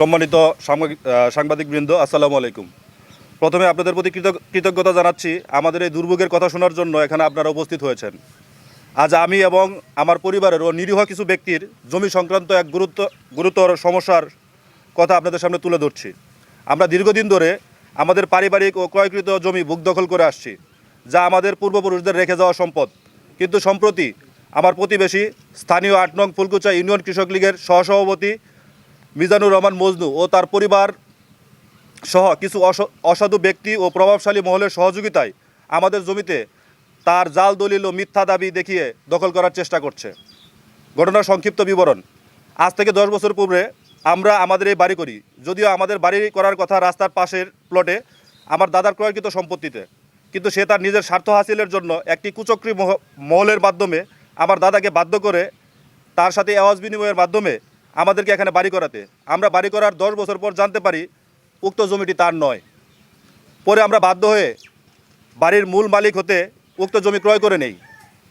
সম্মানিত সাংবাদিকবৃন্দ, আসসালামু আলাইকুম। প্রথমে আপনাদের প্রতি কৃতজ্ঞ- কৃতজ্ঞতা জানাচ্ছি আমাদের এই দুর্ভোগের কথা শোনার জন্য এখানে আপনারা উপস্থিত হয়েছেন। আজ আমি এবং আমার পরিবারের ও নিরীহ কিছু ব্যক্তির জমি সংক্রান্ত এক গুরুত্ব গুরুতর সমস্যার কথা আপনাদের সামনে তুলে ধরছি। আমরা দীর্ঘদিন ধরে আমাদের পারিবারিক ও ক্রয়কৃত জমি বুক দখল করে আসছি, যা আমাদের পূর্বপুরুষদের রেখে যাওয়া সম্পদ। কিন্তু সম্প্রতি আমার প্রতিবেশী স্থানীয় আট নং ফুলকুচা ইউনিয়ন কৃষক লীগের সহসভাপতি মিজানুর রহমান মজনু ও তার পরিবার সহ কিছু অস- অসাধু ব্যক্তি ও প্রভাবশালী মহলের সহযোগিতায় আমাদের জমিতে তার জাল, দলিল ও মিথ্যা দাবি দেখিয়ে দখল করার চেষ্টা করছে। ঘটনার সংক্ষিপ্ত বিবরণ। আজ থেকে দশ বছর পূর্বে আমরা আমাদের এই বাড়ি করি। যদিও আমাদের বাড়ি করার কথা রাস্তার পাশের প্লটে আমার দাদার ক্রয়কৃত সম্পত্তিতে। কিন্তু সে তার নিজের স্বার্থ হাসিলের জন্য একটি কুচক্রী মহ- মহলের মাধ্যমে আমার দাদাকে বাধ্য করে তার সাথে আওয়াজ বিনিময়ের মাধ্যমে আমাদেরকে এখানে বাড়ি করাতে। আমরা বাড়ি করার দশ বছর পর জানতে পারি উক্ত জমিটি তার নয়। পরে আমরা বাধ্য হয়ে বাড়ির মূল মালিক হতে উক্ত জমি ক্রয় করে নেই।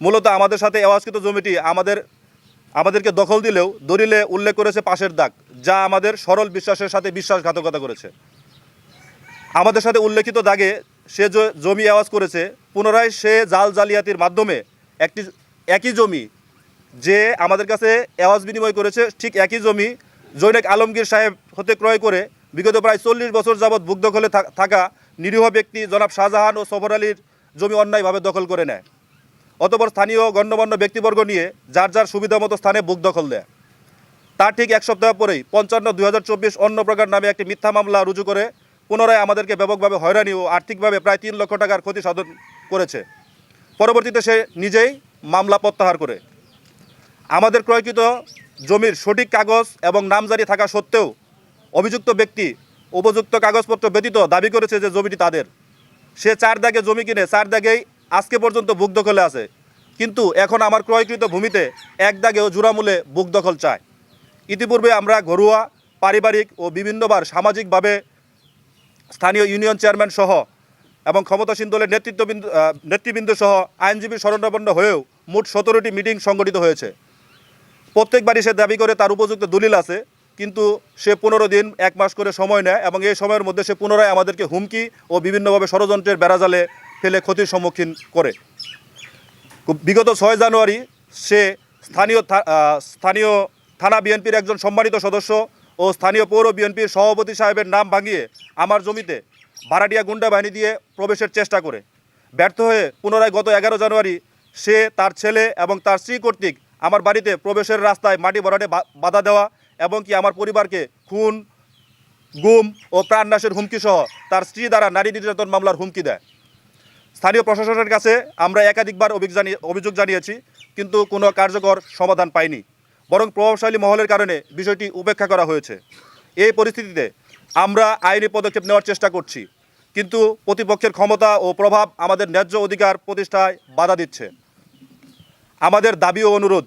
মূলত আমাদের সাথে এওয়াজকৃত জমিটি আমাদের, আমাদেরকে দখল দিলেও দলিলে উল্লেখ করেছে পাশের দাগ, যা আমাদের সরল বিশ্বাসের সাথে বিশ্বাসঘাতকতা করেছে। আমাদের সাথে উল্লেখিত দাগে সে জমি আওয়াজ করেছে, পুনরায় সে জাল জালিয়াতির মাধ্যমে একটি, একই জমি যে আমাদের কাছে আওয়াজ বিনিময় করেছে ঠিক একই জমি, জৈনেক আলমগীর সাহেব হতে ক্রয় করে বিগত প্রায় চল্লিশ বছর যাবৎ বুক দখলে থা- থাকা নিরীহ ব্যক্তি জনাব শাহজাহান ও সফর আলীর জমি অন্যায়ভাবে দখল করে নেয়। অতপর স্থানীয় গণ্যমান্য ব্যক্তিবর্গ নিয়ে যার যার সুবিধা মতো স্থানে বুক দখল দেয়। তার ঠিক এক সপ্তাহ পরেই পঞ্চান্ন দুই হাজার চব্বিশ অন্য প্রকার নামে একটি মিথ্যা মামলা রুজু করে পুনরায় আমাদেরকে ব্যাপকভাবে হয়রানি ও আর্থিকভাবে প্রায় তিন লক্ষ টাকার ক্ষতি সাধন করেছে। পরবর্তীতে সে নিজেই মামলা প্রত্যাহার করে। আমাদের ক্রয়কৃত জমির সঠিক কাগজ এবং নামজারি থাকা সত্ত্বেও অভিযুক্ত ব্যক্তি উপযুক্ত কাগজপত্র ব্যতীত দাবি করেছে যে জমিটি তাদের। সে চার দাগে জমি কিনে, চার দাগেই আজকে পর্যন্ত বুক দখলে আছে। কিন্তু এখন আমার ক্রয়কৃত ভূমিতে এক দাগেও জোড়ামূলে বুক দখল চায়। ইতিপূর্বে আমরা ঘরোয়া, পারিবারিক ও বিভিন্নবার সামাজিকভাবে স্থানীয় ইউনিয়ন চেয়ারম্যান সহ এবং ক্ষমতাসীন দলের নেতৃত্ববৃন্দ নেতৃবৃন্দ সহ আইনজীবী শরণাপন্ন হয়েও মোট সতেরোটি মিটিং সংগঠিত হয়েছে। প্রত্যেকবারই সে দাবি করে তার উপযুক্ত দলিল আছে, কিন্তু সে পনেরো দিন, এক মাস করে সময় নেয় এবং এই সময়ের মধ্যে সে পুনরায় আমাদেরকে হুমকি ও বিভিন্নভাবে ষড়যন্ত্রের বেড়াজালে ফেলে ক্ষতির সম্মুখীন করে। বিগত ছয় জানুয়ারি সে স্থানীয় স্থানীয় থানা বিএনপির একজন সম্মানিত সদস্য ও স্থানীয় পৌর বিএনপির সভাপতি সাহেবের নাম ভাঙিয়ে আমার জমিতে ভাড়াটিয়া গুন্ডা বাহিনী দিয়ে প্রবেশের চেষ্টা করে। ব্যর্থ হয়ে পুনরায় গত এগারো জানুয়ারি সে তার ছেলে এবং তার স্ত্রী কর্তৃক আমার বাড়িতে প্রবেশের রাস্তায় মাটি ভরাটে বাধা দেওয়া এবং কি আমার পরিবারকে খুন, গুম ও প্রাণনাশের হুমকি সহ তার স্ত্রী দ্বারা নারী নির্যাতন মামলার হুমকি দেয়। স্থানীয় প্রশাসনের কাছে আমরা একাধিকবার অভিযোগ জানিয়েছি, কিন্তু কোনো কার্যকর সমাধান পাইনি। বরং প্রভাবশালী মহলের কারণে বিষয়টি উপেক্ষা করা হয়েছে। এই পরিস্থিতিতে আমরা আইনি পদক্ষেপ নেওয়ার চেষ্টা করছি, কিন্তু প্রতিপক্ষের ক্ষমতা ও প্রভাব আমাদের ন্যায্য অধিকার প্রতিষ্ঠায় বাধা দিচ্ছে। আমাদের দাবি ও অনুরোধ,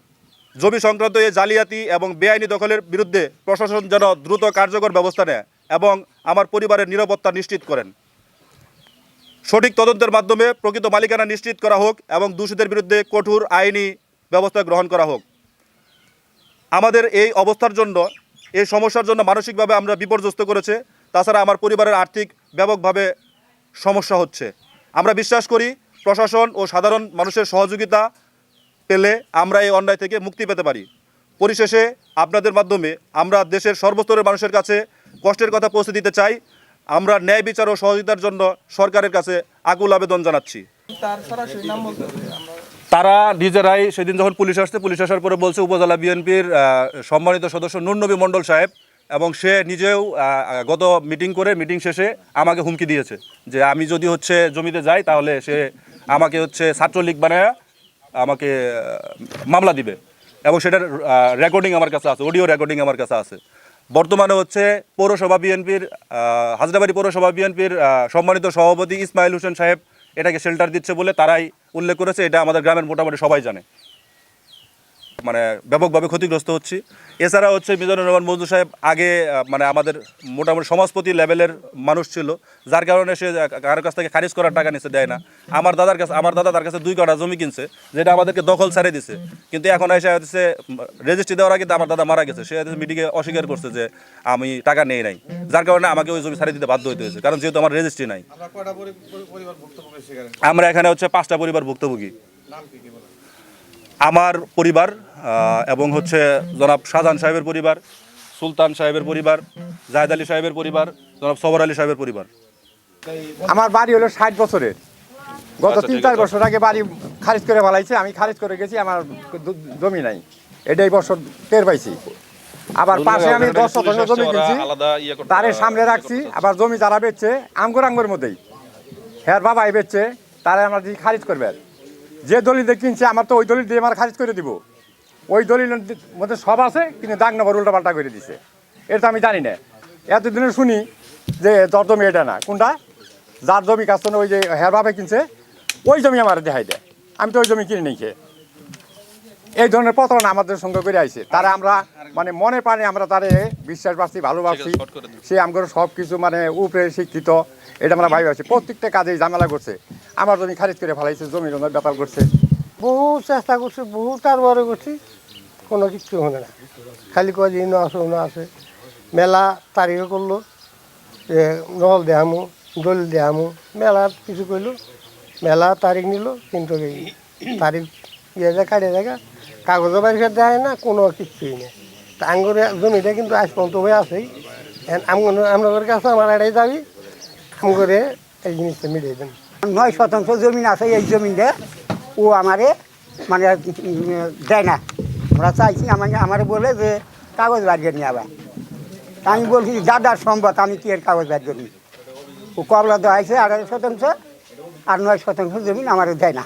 জমি সংক্রান্ত এই জালিয়াতি এবং বেআইনি দখলের বিরুদ্ধে প্রশাসন যেন দ্রুত কার্যকর ব্যবস্থা নেয় এবং আমার পরিবারের নিরাপত্তা নিশ্চিত করেন। সঠিক তদন্তের মাধ্যমে প্রকৃত মালিকানা নিশ্চিত করা হোক এবং দূষিতের বিরুদ্ধে কঠোর আইনি ব্যবস্থা গ্রহণ করা হোক। আমাদের এই অবস্থার জন্য, এই সমস্যার জন্য মানসিকভাবে আমরা বিপর্যস্ত করেছে, তাছাড়া আমার পরিবারের আর্থিক ব্যাপকভাবে সমস্যা হচ্ছে। আমরা বিশ্বাস করি, প্রশাসন ও সাধারণ মানুষের সহযোগিতা পেলে আমরা এই অন্যায় থেকে মুক্তি পেতে পারি। পরিশেষে আপনাদের মাধ্যমে আমরা দেশের সর্বস্তরের মানুষের কাছে কষ্টের কথা পৌঁছে দিতে চাই। আমরা ন্যায় বিচার ও সহযোগিতার জন্য সরকারের কাছে আকুল আবেদন জানাচ্ছি। তার নিজেরাই সেদিন যখন পুলিশ আসছে পুলিশ আসার পরে বলছে উপজেলা বিএনপির সম্মানিত সদস্য নুরনবী মণ্ডল সাহেব এবং সে নিজেও গত মিটিং করে মিটিং শেষে আমাকে হুমকি দিয়েছে যে আমি যদি হচ্ছে জমিতে যাই তাহলে সে আমাকে হচ্ছে ছাত্রলীগ বানায় আমাকে মামলা দিবে। এবং সেটার রেকর্ডিং আমার কাছে আছে অডিও রেকর্ডিং আমার কাছে আছে। বর্তমানে হচ্ছে পৌরসভা বিএনপির হাজরাবাড়ি পৌরসভা বিএনপির সম্মানিত সভাপতি ইসমাইল হোসেন সাহেব এটাকে শেল্টার দিচ্ছে বলে তারাই উল্লেখ করেছে। এটা আমাদের গ্রামের মোটামুটি সবাই জানে। মানে ব্যাপকভাবে ক্ষতিগ্রস্ত হচ্ছি। এছাড়া হচ্ছে মিজানুর রহমান মজদুর সাহেব আগে মানে আমাদের মোটামুটি সমাজপতি লেভেলের মানুষ ছিল যার কারণে সে কারোর কাছ থেকে খারিজ করার টাকা নিচে দেয় না। আমার দাদার কাছে আমার দাদা তার কাছে দুই কাটা জমি কিনছে যেটা আমাদেরকে দখল ছাড়ে দিছে। কিন্তু এখন এসে হচ্ছে রেজিস্ট্রি দেওয়ার আগে আমার দাদা মারা গেছে। সে মিটিংয়ে অস্বীকার করছে যে আমি টাকা নেই নাই। যার কারণে আমাকে ওই জমি ছাড়িয়ে দিতে বাধ্য হতে হয়েছে কারণ যেহেতু আমার রেজিস্ট্রি নাই। আমরা এখানে হচ্ছে পাঁচটা পরিবার ভুক্তভোগী। আমার পরিবার এবং হচ্ছে জনাব শাহজাহান সাহেবের পরিবার সুলতান সাহেবের পরিবার জাহেদ আলী সাহেবের পরিবার জনাব সবর আলী সাহেবের পরিবার। আমার বাড়ি হলো ষাট বছরের। গত আচ্ছা, তিন চার বছর আগে বাড়ি খারিজ করে ফেলাইছে আমি খারিজ করে গেছি আমার জমি নাই। এটাই বছর টের পাইছি। আবার পাশে আমি দশ শতাংশ জমি কিনছি তারে সামনে রাখছি আবার জমি যারা বেচছে আঙ্গুর আঙ্গুর মধ্যেই। হ্যাঁ বাবাই বেচছে তারা আমার খারিজ করবে। যে দলিল দিয়ে কিনছে, আমার তো ওই দলিল দিয়ে আমার খারিজ করে দিব। ওই দলিলের মধ্যে সব আছে, কিন্তু দাগ নম্বর উল্টা পাল্টা করে দিছে। এটা আমি জানি না। এতদিনে শুনি যে তোর জমি এটা না। কোনটা? যার জমি কাজ ওই যে হেরভাবে কিনছে, ওই জমি আমার দেখাই দেয়। আমি তো ওই জমি কিনে নিই এই ধরনের প্রতারণা আমাদের সঙ্গে করে আইছে। তারা আমরা মানে মনে প্রাণে আমরা তারে বিশ্বাস পাচ্ছি ভালোবাসি সে আমাদের সব কিছু মানে উপরে শিক্ষিত এটা আমরা ভাই পাচ্ছি প্রত্যেকটা কাজে ঝামেলা করছে। আমার জমি খারিজ করে ফেলাইছে জমির জন্য বেতাল করছে। বহু চেষ্টা করছি বহু তারপরে করছি কোনো কিছু হলো না। খালি কয় যে ইনো আছে উনো আছে। মেলা তারিখ করল যে নল দেহামু দলিল দেহামু মেলা কিছু করল মেলা তারিখ নিল কিন্তু তারিখ ইয়ে যায় কাটিয়ে দেখা কাগজও বাড়িতে দেয় না, কোনো কিছুই নেই। তা আঙ্গুরে জমিটা কিন্তু আজ পর্যন্ত হয়ে আছেই। আপনাদের কাছে আমার এটাই দাবি, আমগরে এই জিনিসটা মিলিয়ে দেন। নয় শতাংশ জমিন আছে এই জমিনে, ও আমারে মানে দেয় না। আমরা চাইছি আমাকে আমারে বলে যে কাগজ বাড়িয়ে নিয়ে আবার। আমি বলছি, দাদার সম্পদ, আমি কি এর কাগজ বাড়ি করি ও কবলা দেওয়া হয়েছে আড়াই শতাংশ, আর নয় শতাংশ জমিন আমার দেয় না।